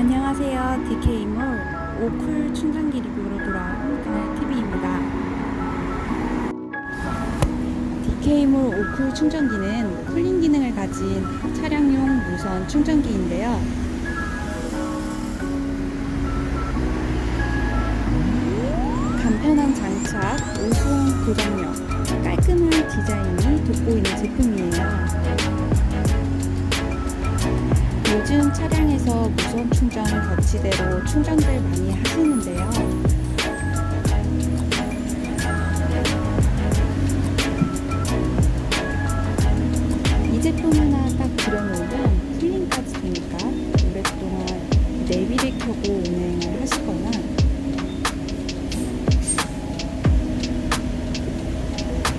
안녕하세요. DK몰 오쿨 충전기 리뷰로 돌아온 그날 TV입니다. DK몰 오쿨 충전기는 쿨링 기능을 가진 차량용 무선 충전기인데요. 간편한 장착, 우수한 고정력, 깔끔한 디자인이 돋보이는 제품이에요. 요즘 차량에서 무선 충전 거치대로 충전들 많이 하시는데요. 이 제품 하나 딱 들여놓으면 쿨링까지 되니까 오랫동안 내비를 켜고 운행을 하시거나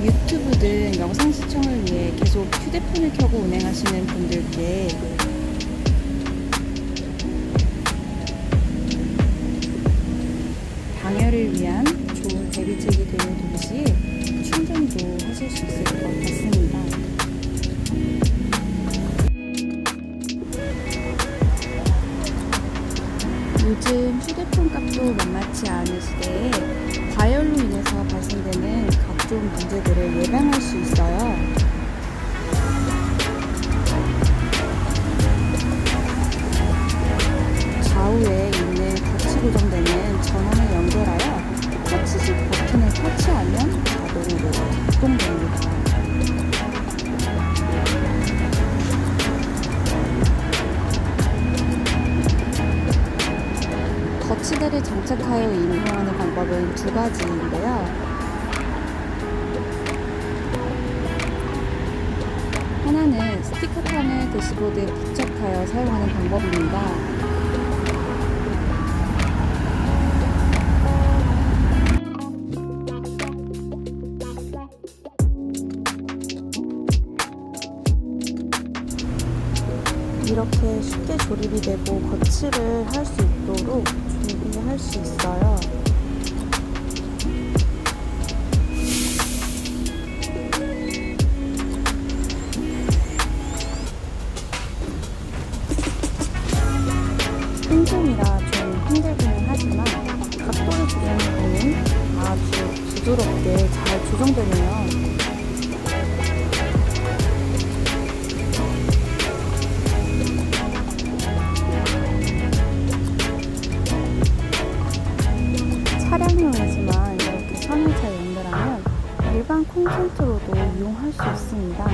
유튜브 등 영상 시청을 위해 계속 휴대폰을 켜고 운행하시는 분들께 동시에 충전도 하실 수 있을 것 같습니다. 요즘 휴대폰 값도 만만치 않은 시대에 과열로 인해서 발생되는 각종 문제들을 예방할 수 있어요. 좌우에 있는 거치 고정되는 전원 터치하면 자동으로 작동됩니다. 거치대를 장착하여 이용하는 방법은 두 가지인데요. 하나는 스티커판을 대시보드에 부착하여 사용하는 방법입니다. 이렇게 쉽게 조립이 되고 거치를 할 수 있도록 준비할 수 있어요. 흰손이라 좀 힘들기는 하지만 각도를 조정해보면 아주 부드럽게 잘 조정되네요. 차량용이지만 이렇게 선행차 연결하면 일반 콘센트로도 이용할 수 있습니다.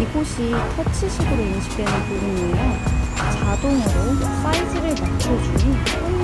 이곳이 터치식으로 인식되는 부분이에요. 자동으로 사이즈를 맞춰주니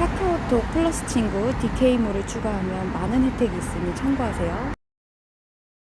카카오톡 플러스 친구 DK몰을 추가하면 많은 혜택이 있으니 참고하세요.